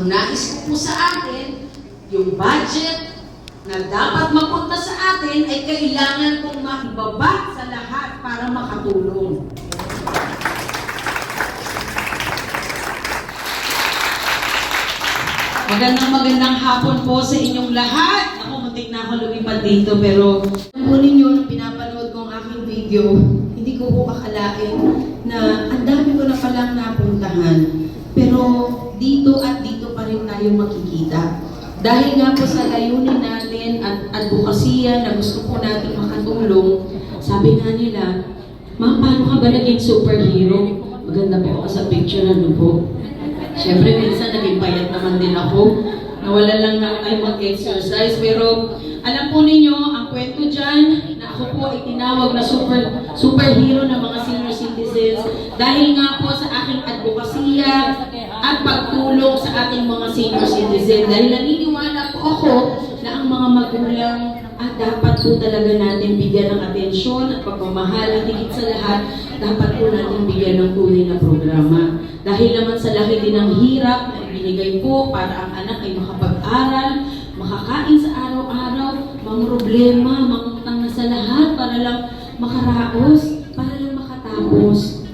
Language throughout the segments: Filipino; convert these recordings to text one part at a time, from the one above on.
Ang nais ko po sa atin, yung budget na dapat mapunta sa atin ay kailangan kong maibaba sa lahat para makatulong. Magandang magandang hapon po sa inyong lahat. Ako, muntik na ako lumipad dito pero alam po ninyo, nung pinapanood ko ang aking video, hindi ko po akalain na ang dami ko na palang napuntahan. Pero dito at dito rin tayo makikita. Dahil nga po sa layunin natin at advokasya na gusto po natin makatulong, sabi nga nila, Ma'am, paano ka ba naging superhero? Maganda po ako sa picture, ano po? Siyempre, minsan naging payat naman din ako. Nawala lang na ay mag-exercise. Pero alam po ninyo, ang kwento dyan, na ako po ay tinawag na super, superhero ng mga senior citizens dahil nga po sa aking advokasya at pagtulong sa ating mga senior citizens. Dahil naniniwala po ako na ang mga magulang at dapat po talaga natin bigyan ng atensyon at pagmamahal at higit sa lahat, dapat po natin bigyan ng tunay na programa. Dahil naman sa laki din ng hirap na binigay po para ang anak ay makapag-aral, makakain sa araw-araw, mga problema, mangutang na sa lahat para lang makaraos, para lang makatapos.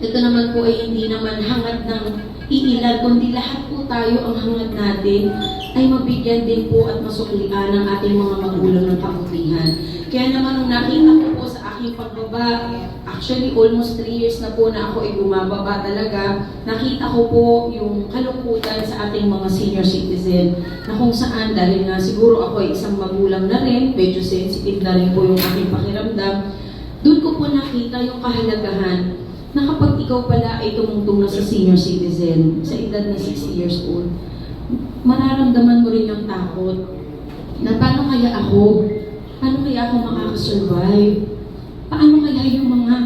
Ito naman po ay hindi naman hangad ng iilan, kundi lahat po tayo ang hangad natin ay mabigyan din po at masuklian ng ating mga magulang ng kabutihan. Kaya naman nung nakita ko po sa aking pagbaba, actually almost 3 years na po na ako ay bumababa talaga, nakita ko po yung kalungkutan sa ating mga senior citizen na kung saan dahil nga siguro ako ay isang magulang na rin, medyo sensitive na rin po yung aking pakiramdam, doon ko po nakita yung kahalagahan na kapag ikaw pala ay tumungtong na sa senior citizen, sa edad na 60 years old, mararamdaman mo rin yung takot na paano kaya ako? Paano kaya ako makakasurvive? Paano kaya yung mga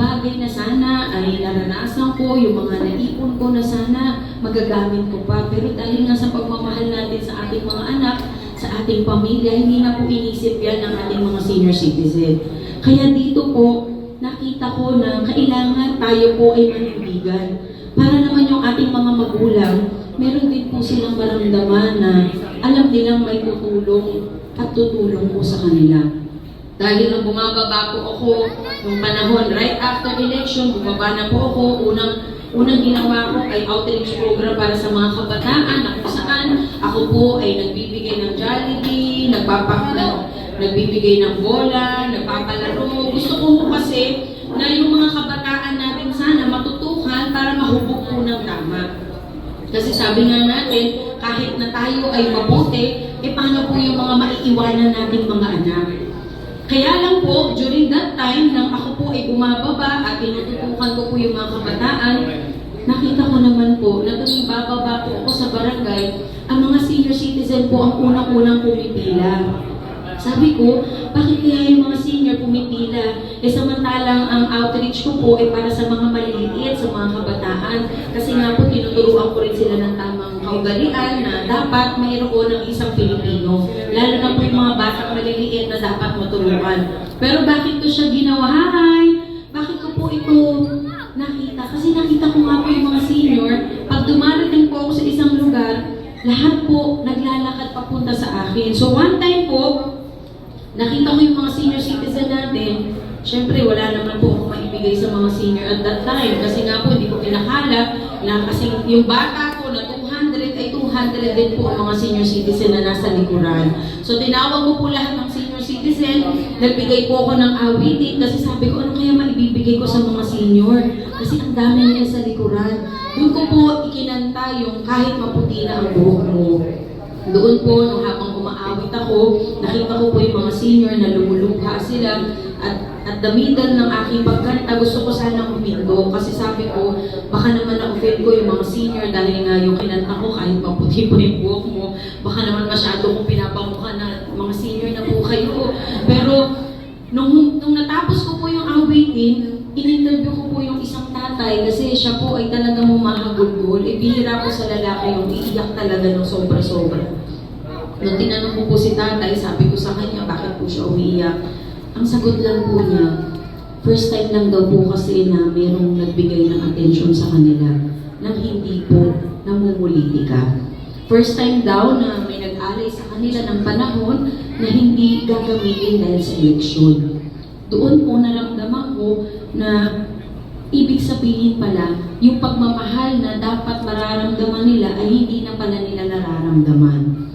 bagay na sana ay naranasan ko, yung mga naipon ko na sana magagamit ko pa. Pero dahil nga sa pagmamahal natin sa ating mga anak, sa ating pamilya, hindi na po inisip yan ng ating mga senior citizen. Kaya dito po, nakita ko na kailangan tayo po ay manindigan. Para naman yung ating mga magulang, meron din po silang maramdaman na alam nilang may tutulong at tutulong po sa kanila. Dahil nung bumababa po ako nung panahon, right after election, bumaba na po ako. Unang, unang ginawa ko ay outreach program para sa mga kabataan na kung saan ako po ay nagbibigay ng Jollibee, nagpapa, nag, nagbibigay ng bola, nagpapalaro. Gusto ko kasi na yung mga kabataan natin sana matutukan para mahubog po ng tama. Kasi sabi nga natin, kahit na tayo ay mabuti, eh paano po yung mga maiiwanan nating mga anak? Kaya lang po, during that time, nang ako po ay bumababa at tinututukan ko po yung mga kabataan, nakita ko naman po na tuwing bababa po ako sa barangay, ang mga senior citizen po ang unang-unang pumipila. Sabi ko, bakit kaya yung mga senior pumipila? Eh samantalang ang outreach ko po ay para sa mga maliliit, sa mga kabataan. Kasi nga po, tinuturuan ko rin sila ng tamang kaugalian na dapat mayroon ng isang Pilipino. Lalo na po yung mga batang maliliit na dapat matulungan. Pero bakit ko siya ginawa? Hi! Bakit ko po ito nakita? Kasi nakita ko nga po yung mga senior, pag dumarating po ako sa isang lugar, lahat po naglalakad papunta sa akin. So one time po, nakita ko yung mga senior citizen natin, syempre wala naman po akong maibigay sa mga senior at that time kasi nga po hindi ko pinakala na kasi yung bata ko na 200 ay 200 din po ang mga senior citizen na nasa likuran. So tinawag ko po lahat ng senior citizen, nagbigay po ako ng awitin kasi sabi ko ano kaya maibibigay ko sa mga senior kasi ang dami nila sa likuran. Doon ko po ikinanta yung kahit maputi na ang buhok mo. Doon po, nung habang umaawit ako, nakita ko po yung mga senior na lumulukha sila at at the middle ng aking pagkanta, gusto ko sana umindo kasi sabi ko, baka naman na-offend ko yung mga senior dahil nga yung kinanta ko kahit maputi po yung buhok mo, baka naman masyado kong pinapamukha na mga senior na po kayo. Pero nung, nung natapos ko po yung awitin, in-interview ko po yung isang tatay kasi siya po ay talagang humahagulgol. E bihira po sa lalaki yung iiyak talaga ng sobra-sobra. Nung tinanong ko po si tatay, sabi ko sa kanya, bakit po siya umiiyak? Ang sagot lang po niya, first time lang daw po kasi na merong nagbigay ng atensyon sa kanila nang hindi po namumuliti ka. First time daw na may nag-alay sa kanila ng panahon na hindi gagamitin dahil sa eleksyon. Doon po naramdaman ko na ibig sabihin pala, yung pagmamahal na dapat mararamdaman nila ay hindi na pala nila nararamdaman.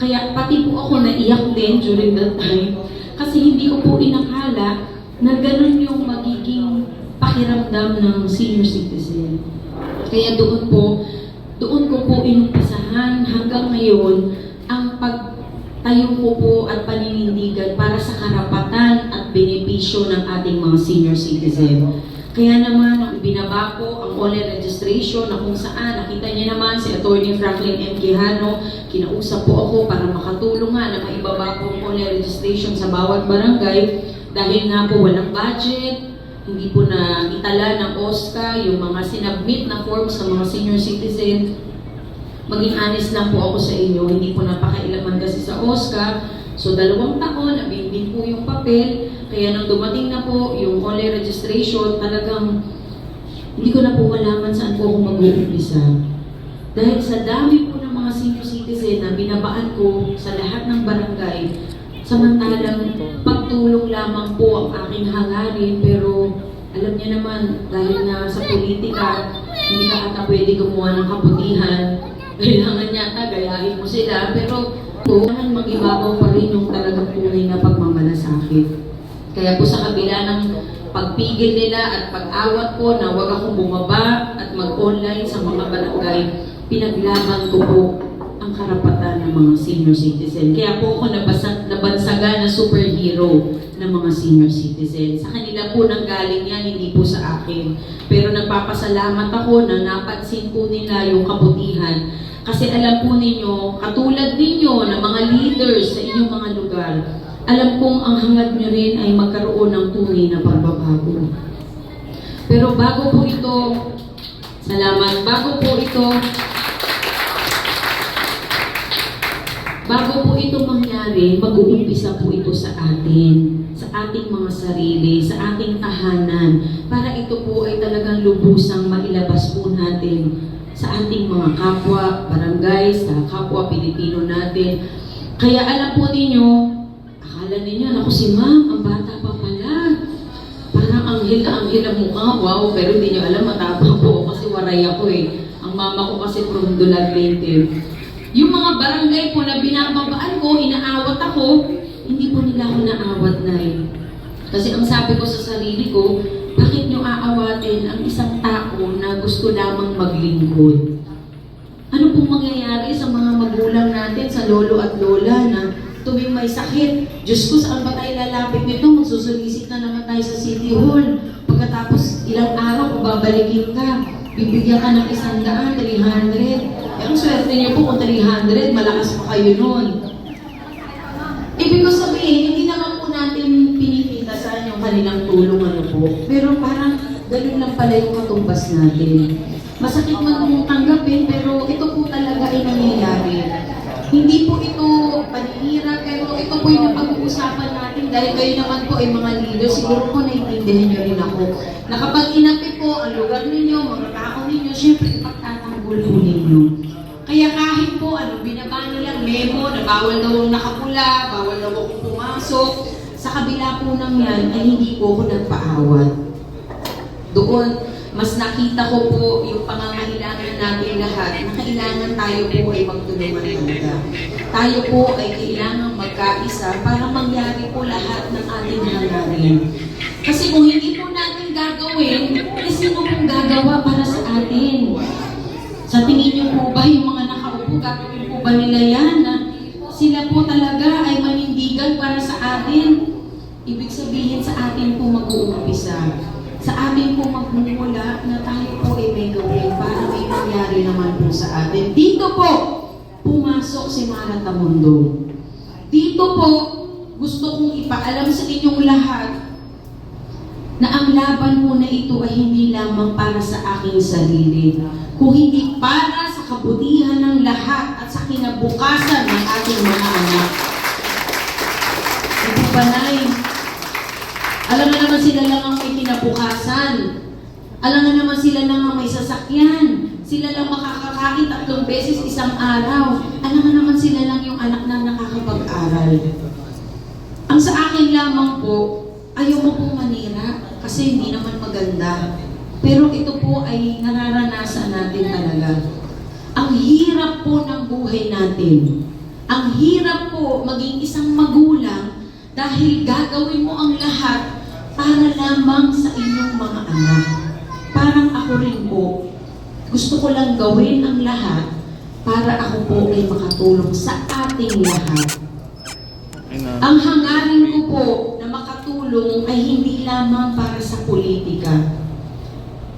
Kaya pati po ako naiyak din during that time kasi hindi ko po inakala na ganun yung magiging pakiramdam ng senior citizen. Kaya doon po, doon ko po inumpisahan hanggang ngayon ang pagtayo ko po at paninindigan para sa karapatan at benepisyo ng ating mga senior citizen. Kaya naman, nung binaba ko ang online registration na kung saan, nakita niyo naman si Attorney Franklin M. Quijano, kinausap po ako para makatulong nga na maibaba po ang online registration sa bawat barangay dahil nga po walang budget, hindi po na itala ng OSCA yung mga sinabmit na forms sa mga senior citizen. Maging honest lang po ako sa inyo, hindi po napakailaman kasi sa OSCA. So dalawang taon, nabinbin po yung papel. Kaya nung dumating na po yung online registration, talagang hindi ko na po malaman saan po ako mag-uumpisa. Dahil sa dami po ng mga senior citizen na binabaan ko sa lahat ng barangay, samantalang pagtulong lamang po ang aking hangarin, pero alam niya naman, dahil na sa politika, hindi ka ata pwede gumawa ng kabutihan. Kailangan yata gayahin mo sila, pero kailangan mag-ibabaw pa rin yung talagang tunay na pagmamalasakit. Kaya po sa kabila ng pagpigil nila at pag-awat ko na wag akong bumaba at mag-online sa mga barangay, pinaglaban ko po ang karapatan ng mga senior citizen. Kaya po ako nabasa, nabansaga na superhero ng mga senior citizen. Sa kanila po nang galing yan, hindi po sa akin. Pero nagpapasalamat ako na napansin po nila yung kabutihan. Kasi alam po ninyo, katulad ninyo na mga leaders sa inyong mga lugar, alam kong ang hangad nyo rin ay magkaroon ng tunay na pagbabago. Pero bago po ito, salamat, bago po ito, Bago po ito mangyari, mag-uumpisa po ito sa atin, sa ating mga sarili, sa ating tahanan, para ito po ay talagang lubusang mailabas po natin sa ating mga kapwa, barangay, sa kapwa Pilipino natin. Kaya alam po ninyo, naku si ma'am, ang bata pa pala. Parang anghel na anghel ang mukha, wow, pero hindi nyo alam, matapang po kasi waray ako eh. Ang mama ko kasi from Dulag native. Yung mga barangay po na binababaan ko, inaawat ako, hindi po nila ako naawat na Kasi ang sabi ko sa sarili ko, bakit nyo aawatin ang isang tao na gusto lamang maglingkod? Ano pong mangyayari sa mga magulang natin, sa lolo at lola na tuwing may sakit, Diyos ko, saan ba tayo lalapit nito? Magsusulisit na naman tayo sa City Hall. Pagkatapos ilang araw, babalikin ka, bibigyan ka ng isang daan, 300. Eh, ang swerte niyo po kung 300, malakas pa kayo nun. Ibig ko sabihin, hindi naman po natin pinipintasan yung kanilang tulong ano po. Pero parang ganun lang pala yung katumbas natin. Masakit man kung tanggapin, pero ito po talaga ay nangyayari. Hindi po ito panihira, pero ito po yung napag-uusapan natin dahil kayo naman po ay mga leader, siguro po naiintindihan niyo rin ako. Na kapag inapi po ang lugar ninyo, mga tao ninyo, syempre ipagtatanggol po ninyo. Kaya kahit po, ano, binaba nilang memo na bawal daw ang nakapula, bawal daw akong pumasok, sa kabila po ng yan ay hindi po ako nagpaawat. Doon, mas nakita ko po yung pangangailangan natin lahat na kailangan tayo po ay magtulungan talaga. Tayo po ay kailangan magkaisa para mangyari po lahat ng ating hangarin. Kasi kung hindi po natin gagawin, eh sino pong gagawa para sa atin? Sa tingin niyo po ba yung mga nakaupo, gagawin po ba nila yan na sila po talaga ay manindigan para sa atin? Ibig sabihin sa atin po mag-uumpisa. Nangyari naman po sa atin. Dito po, pumasok si Mara Tamundo. Dito po, gusto kong ipaalam sa inyong lahat na ang laban mo na ito ay hindi lamang para sa aking sarili, kung hindi para sa kabutihan ng lahat at sa kinabukasan ng ating mga anak. Hindi ba, Nay? Alam na naman sila lang ang. Alam na naman sila lang ang may sasakyan. Sila lang makakakakit at tatlong beses isang araw. Alam nga naman sila lang yung anak na nakakapag-aral. Ang sa akin lamang po, ayaw mo pong manira kasi hindi naman maganda. Pero ito po ay nararanasan natin talaga. Ang hirap po ng buhay natin. Ang hirap po maging isang magulang dahil gagawin mo ang lahat para lamang sa inyong mga anak. Parang ako rin po, gusto ko lang gawin ang lahat para ako po ay makatulong sa ating lahat. Ang hangarin ko po na makatulong ay hindi lamang para sa politika.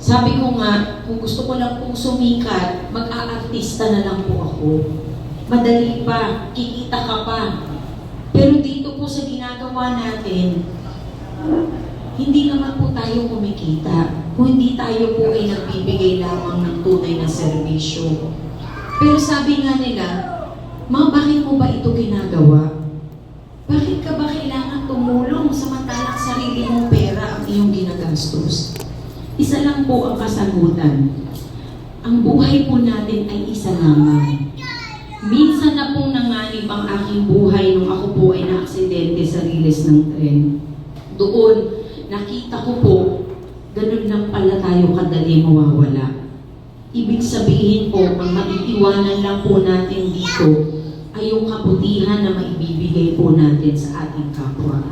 Sabi ko nga, kung gusto ko lang pong sumikat, mag-aartista na lang po ako. Madali pa, kikita ka pa. Pero dito po sa ginagawa natin, hindi naman po tayo kumikita. Hindi tayo po ay nagbibigay lamang ng tunay na serbisyo. Pero sabi nga nila, Ma, bakit mo ba ito ginagawa? Bakit ka ba kailangan tumulong samantalang sarili mong pera ang iyong ginagastos? Isa lang po ang kasagutan. Ang buhay po natin ay isa lamang. Minsan na pong nanganib ang aking buhay nung ako po ay naaksidente sa riles ng tren. Nakita ko po, ganun lang pala tayo kadali mawawala. Ibig sabihin po, ang maiiwanan lang po natin dito ay yung kabutihan na maibibigay po natin sa ating kapwa.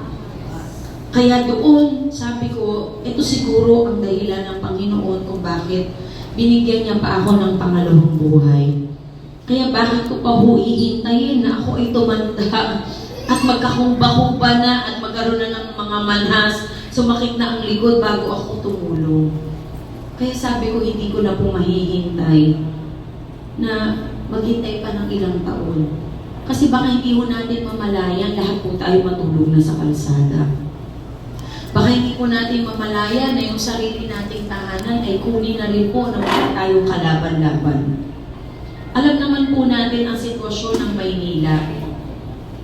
Kaya doon, sabi ko, ito siguro ang dahilan ng Panginoon kung bakit binigyan niya pa ako ng pangalawang buhay. Kaya bakit ko pa ho ihintayin na ako ay tumanda at magkakumba-kumba na at magkaroon na ng mga manhas, sumakit na ang likod bago ako tumulong. Kaya sabi ko, hindi ko na po mahihintay na maghintay pa ng ilang taon. Kasi baka hindi ho natin mamalayan, lahat po tayo matulog na sa kalsada. Baka hindi po natin mamalayan na yung sarili nating tahanan ay kunin na rin po na wala tayong kalaban-laban. Alam naman po natin ang sitwasyon ng Maynila.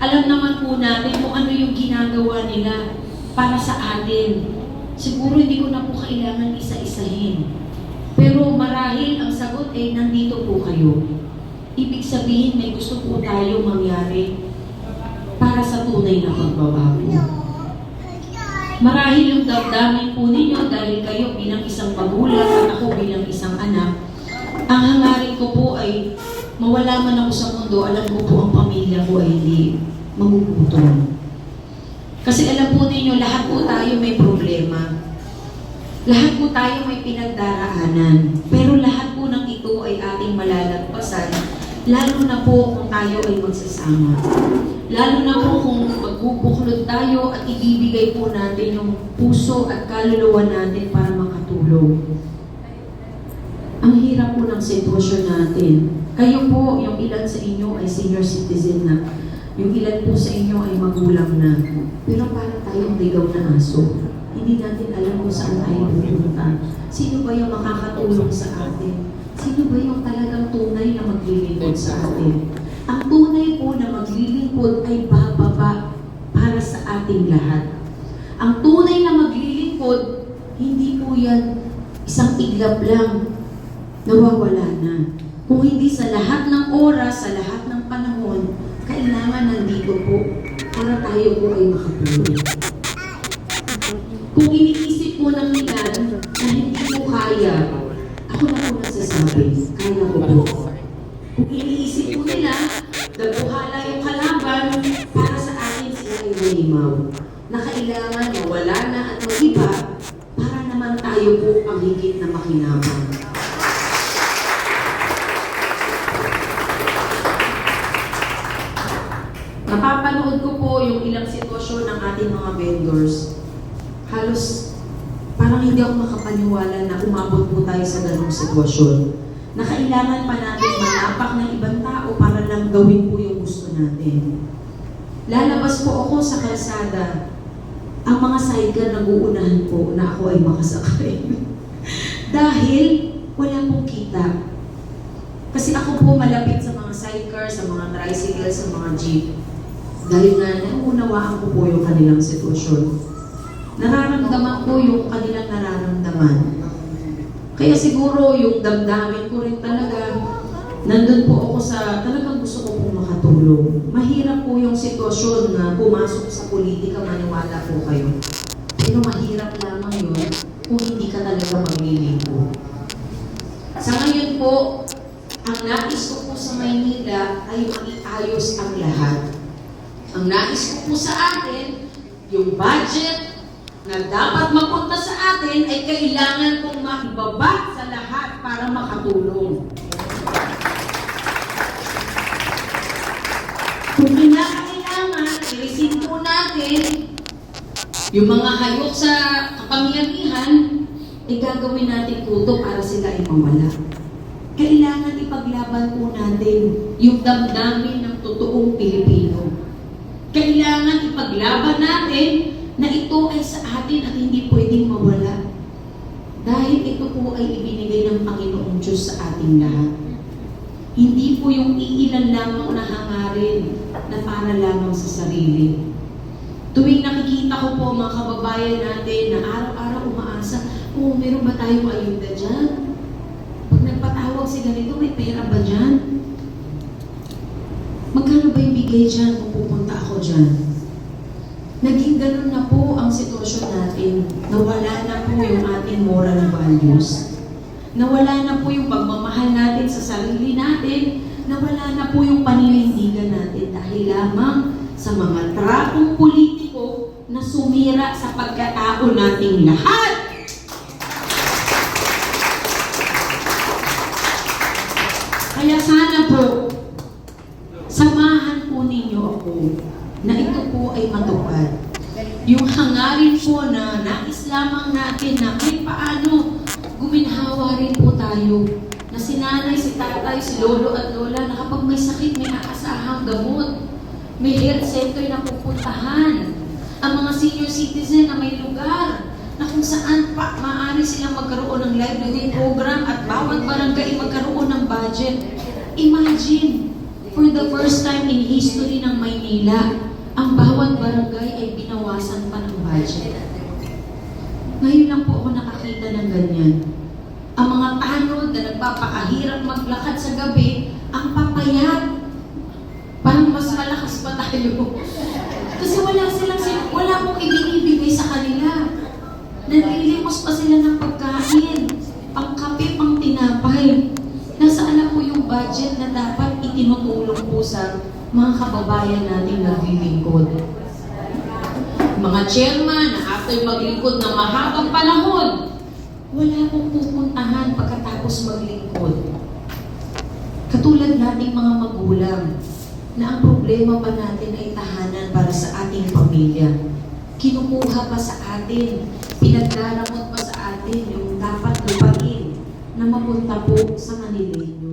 Alam naman po natin kung ano yung ginagawa nila para sa atin. Siguro hindi ko na po kailangan isa-isahin. Pero marahil ang sagot ay nandito po kayo. Ibig sabihin may gusto po tayo mangyari para sa tunay na pagbabago. Marahil yung damdamin po ninyo dahil kayo bilang isang magulang at ako bilang isang anak, ang hangarin ko po ay mawala man ako sa mundo, alam ko po ang pamilya ko ay hindi magugutom. Kasi alam po ninyo, lahat po tayo may problema. Lahat po tayo may pinagdaraanan. Pero lahat po ng ito ay ating malalagpasan, lalo na po kung tayo ay magsasama. Lalo na po kung magbubuklod tayo at ibibigay po natin yung puso at kaluluwa natin para makatulong. Ang hirap po ng sitwasyon natin. Kayo po, yung ilan sa inyo ay senior citizen na. Yung ilan po sa inyo ay magulang na. Pero parang tayong ligaw na aso. Hindi natin alam kung saan tayo pupunta. Sino ba yung makakatulong sa atin? Sino ba yung talagang tunay na maglilingkod sa atin? Ang tunay po na maglilingkod ay bababa para sa ating lahat. Ang tunay na maglilingkod, hindi po yan isang iglap lang, nawawala na. Kung hindi sa lahat ng oras, sa lahat ng panahon, kailangan nandito po para tayo po ay makatulong. Kung iniisip mo ng ilan na hindi mo kaya, ako na po nagsasabi, kaya ko po. Kung iniisip mo nila, nabuhala yung kalaban para sa akin sila ay malimaw. Na kailangan mawala na at mag-iba para naman tayo po ang higit na makinabang. Napapanood ko po yung ilang sitwasyon ng ating mga vendors. Halos parang hindi ako makapaniwala na umabot po tayo sa ganong sitwasyon. Na kailangan pa natin manapak ng ibang tao para lang gawin po yung gusto natin. Lalabas po ako sa kalsada. Ang mga sidecar nag-uunahan po na ako ay makasakay. Dahil wala pong kita. Kasi ako po malapit sa mga sidecar, sa mga tricycle, sa mga jeep. Dahil nga, nauunawaan ko po yung kanilang sitwasyon. Nararamdaman ko yung kanilang nararamdaman. Kaya siguro yung damdamin ko rin talaga, nandun po ako sa talagang gusto ko pong makatulong. Mahirap po yung sitwasyon na pumasok sa politika, maniwala po kayo. Pero mahirap lamang yun kung hindi ka talaga maglilingkod. Sa ngayon po, ang nais ko po sa Maynila ay maiayos ang lahat. Ang nais ko po sa atin, yung budget na dapat mapunta sa atin ay kailangan kong maibaba sa lahat para makatulong. Kung kinakailangan, i-receive po natin yung mga hayok sa kapangyarihan, ay gagawin natin ito para sila ay mawala. Kailangan ipaglaban po natin yung damdamin ng totoong Pilipino. Ipaglaban natin na ito ay sa atin at hindi pwedeng mawala. Dahil ito po ay ibinigay ng Panginoong Diyos sa ating lahat. Hindi po yung iilan lamang na hangarin na para lamang sa sarili. Tuwing nakikita ko po mga kababayan natin na araw-araw umaasa, oh, meron ba tayong ayuda dyan? Pag nagpatawag si ganito, may pera ba dyan? Magkano ba yung bigay dyan kung pupunta ako dyan? Naging ganun na po ang sitwasyon natin. Nawala na po yung ating moral values. Nawala na po yung pagmamahal natin sa sarili natin. Nawala na po yung paninindigan natin dahil lamang sa mga tratong politiko na sumira sa pagkatao nating lahat. Kaya sana po, samahan po ninyo ako na ito po ay matupad. Yung hangarin po na nais lamang natin na kahit paano guminhawa rin po tayo. Na si nanay, si tatay, si lolo at lola na kapag may sakit, may aasahang gamot. May health center na pupuntahan. Ang mga senior citizen na may lugar na kung saan pa maaari silang magkaroon ng livelihood program at bawat barangay magkaroon ng budget. Imagine, for the first time in history ng Maynila, ang bawat barangay ay binawasan pa ng budget. Ngayon lang po ako nakakita ng ganyan. Ang mga tanod na nagpapakahirap maglakad sa gabi, ang papayat. Parang mas malakas pa tayo. Kasi wala silang, sil- wala pong ibinibigay sa kanila. Nalilimos pa sila ng pagkain, pangkape, pang tinapay. Nasaan na po yung budget na dapat itinutulong po sa mga kababayan nating naglilingkod. Mga chairman after maglingkod ng mahabang panahon, wala pong pupuntahan pagkatapos maglingkod. Katulad nating mga magulang, na ang problema pa natin ay tahanan para sa ating pamilya. Kinukuha pa sa atin, pinagdaramot pa sa atin yung dapat lupain na mapunta po sa Manileño.